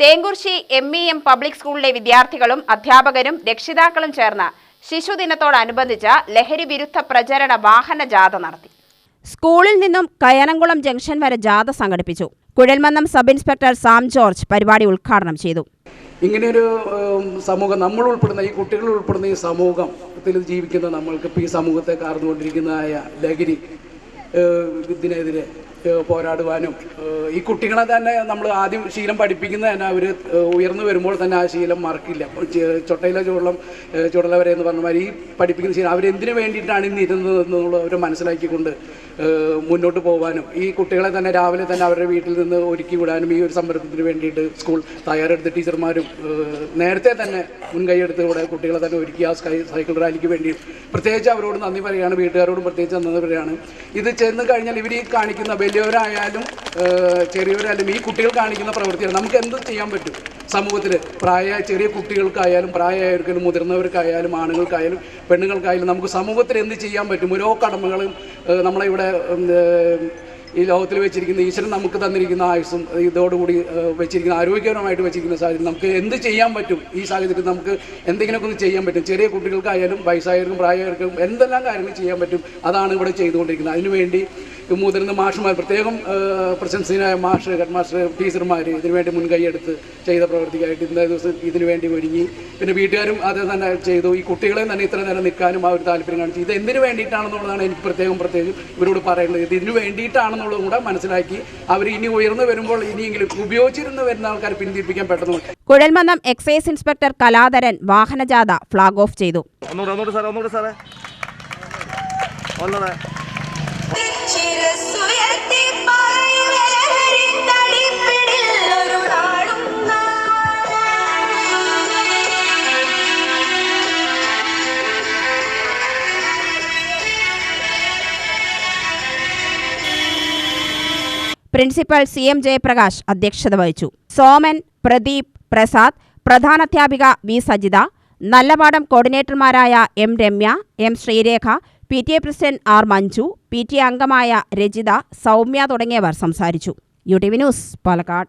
Thenkurissi M E M public സ്കൂളിലെ വിദ്യാർത്ഥികളും അധ്യാപകരും രക്ഷിതാക്കളും ചേർന്ന് ശിശുദിനത്തോടനുബന്ധിച്ച് ലഹരി വിരുദ്ധ പ്രചരണ വാഹന ജാഥ നടത്തി. സ്കൂളിൽ നിന്നും കയനംകുളം ജംഗ്ഷൻ വരെ ജാഥ സംഘടിപ്പിച്ചു. കുഴൽമന്നം സബ് ഇൻസ്പെക്ടർ സാം ജോർജ് പരിപാടി ഉദ്ഘാടനം ചെയ്തു. ഇങ്ങനെയൊരു സമൂഹം നമ്മൾ ഉൾപ്പെടുന്ന ഈ കുട്ടികൾ ഉൾപ്പെടുന്ന ഈ സമൂഹത്തിൽ ജീവിക്കുന്ന നമ്മൾക്ക് ഇപ്പോൾ ഈ സമൂഹത്തെ കാർന്നുകൊണ്ടിരിക്കുന്നതായ ലഹരി ഇതിനെതിരെ പോരാടുവാനും. ഈ കുട്ടികളെ തന്നെ നമ്മൾ ആദ്യം ശീലം പഠിപ്പിക്കുന്നത് തന്നെ അവർ ഉയർന്നു വരുമ്പോൾ തന്നെ ആ ശീലം മറക്കില്ല ചൊട്ടയിലെ ഏഹ്, ചുടലവരെ എന്ന് പറഞ്ഞ മാതിരി ഈ പഠിപ്പിക്കുന്ന ശീലം അവരെന്തിനു വേണ്ടിയിട്ടാണ് ഇന്ന് ഇരുന്നത് എന്നുള്ളത് അവർ മനസ്സിലാക്കിക്കൊണ്ട് മുന്നോട്ട് പോകാനും ഈ കുട്ടികളെ തന്നെ രാവിലെ തന്നെ അവരുടെ വീട്ടിൽ നിന്ന് ഒരുക്കി വിടാനും ഈ ഒരു സംരംഭത്തിന് വേണ്ടിയിട്ട് സ്കൂൾ തയ്യാറെടുത്ത ടീച്ചർമാരും നേരത്തെ തന്നെ മുൻകൈയെടുത്ത് കൂടെ കുട്ടികളെ തന്നെ ഒരുക്കി ആ സ്കൈ സൈക്കിൾ റാലിക്ക് വേണ്ടി പ്രത്യേകിച്ച് അവരോട് നന്ദി പറയുകയാണ് വീട്ടുകാരോടും പ്രത്യേകിച്ച് നന്ദി പറയുകയാണ്. ഇത് ചെന്ന് കഴിഞ്ഞാൽ ഇവർ ഈ കാണിക്കുന്ന വലിയവരായാലും ചെറിയവരായാലും ഈ കുട്ടികൾ കാണിക്കുന്ന പ്രവൃത്തിയാണ്. നമുക്ക് എന്ത് ചെയ്യാൻ പറ്റും? സമൂഹത്തിൽ പ്രായ ചെറിയ കുട്ടികൾക്കായാലും പ്രായമായവർക്കായാലും മുതിർന്നവർക്കായാലും ആണുങ്ങൾക്കായാലും പെണ്ണുങ്ങൾക്കായാലും നമുക്ക് സമൂഹത്തിൽ എന്ത് ചെയ്യാൻ പറ്റും? ഓരോ കടമകളും ഏഹ്, നമ്മളെ ഇവിടെ ഈ ലോകത്തിൽ വെച്ചിരിക്കുന്ന ഈശ്വരൻ നമുക്ക് തന്നിരിക്കുന്ന ആയുസ്സും ഇതോടുകൂടി വെച്ചിരിക്കുന്ന ആരോഗ്യകരമായിട്ട് വെച്ചിരിക്കുന്ന സാഹചര്യം നമുക്ക് എന്ത് ചെയ്യാൻ പറ്റും? ഈ സാഹചര്യത്തിൽ നമുക്ക് എന്തെങ്കിലുമൊക്കെ ഒന്ന് ചെയ്യാൻ പറ്റും. ചെറിയ കുട്ടികൾക്കായാലും വയസ്സായവർക്കും പ്രായമായവർക്കും എന്തെല്ലാം കാര്യങ്ങൾ ചെയ്യാൻ പറ്റും? അതാണ് ഇവിടെ ചെയ്തുകൊണ്ടിരിക്കുന്നത്. അതിനുവേണ്ടി മുതിർന്ന മാഷുമാർ പ്രത്യേകം പ്രശംസനായ മാഷ് ഹെഡ് മാസ്റ്റർ ടീച്ചർമാർ ഇതിനുവേണ്ടി മുൻകൈയെടുത്ത് ചെയ്ത പ്രവർത്തിക്കായിട്ട് ഇന്നേ ദിവസം ഇതിനു വേണ്ടി ഒരുങ്ങി. പിന്നെ വീട്ടുകാരും അത് തന്നെ ചെയ്തു. ഈ കുട്ടികളെ തന്നെ ഇത്ര നേരം നിൽക്കാനും ആ ഒരു താല്പര്യം കാണിച്ചു. ഇത് എന്തിനു വേണ്ടിയിട്ടാണെന്നുള്ളതാണ് എനിക്ക് പ്രത്യേകം പ്രത്യേകം ഇവരോട് പറയുന്നത്. ഇത് ഇതിനു വേണ്ടിയിട്ടാണെന്നുള്ളതും കൂടെ മനസ്സിലാക്കി അവർ ഇനി ഉയർന്നു വരുമ്പോൾ ഇനിയെങ്കിലും ഉപയോഗിച്ചിരുന്ന് വരുന്ന ആൾക്കാർ പിന്തിരിപ്പിക്കാൻ പെട്ടെന്ന് കുഴൽമന്നം എക്സൈസ് ഇൻസ്പെക്ടർ കലാധരൻ വാഹനജാഥ ഫ്ളാഗ് ഓഫ് ചെയ്തു. ഒന്നുകൂടെ ഒന്നുകൂടെ സാറേ ഒന്നുകൂടെ സാറേ. ഒന്നുകൂടെ. പ്രിൻസിപ്പൽ സി എം ജയപ്രകാശ് അധ്യക്ഷത വഹിച്ചു. സോമൻ പ്രദീപ് പ്രസാദ് പ്രധാനാധ്യാപിക V Sajitha Nallapadam കോർഡിനേറ്റർമാരായ M Ramya M Sreerekha P T A president R Manju P T A അംഗമായ രജിത സൗമ്യ തുടങ്ങിയവർ സംസാരിച്ചു. U T V news Palakkad.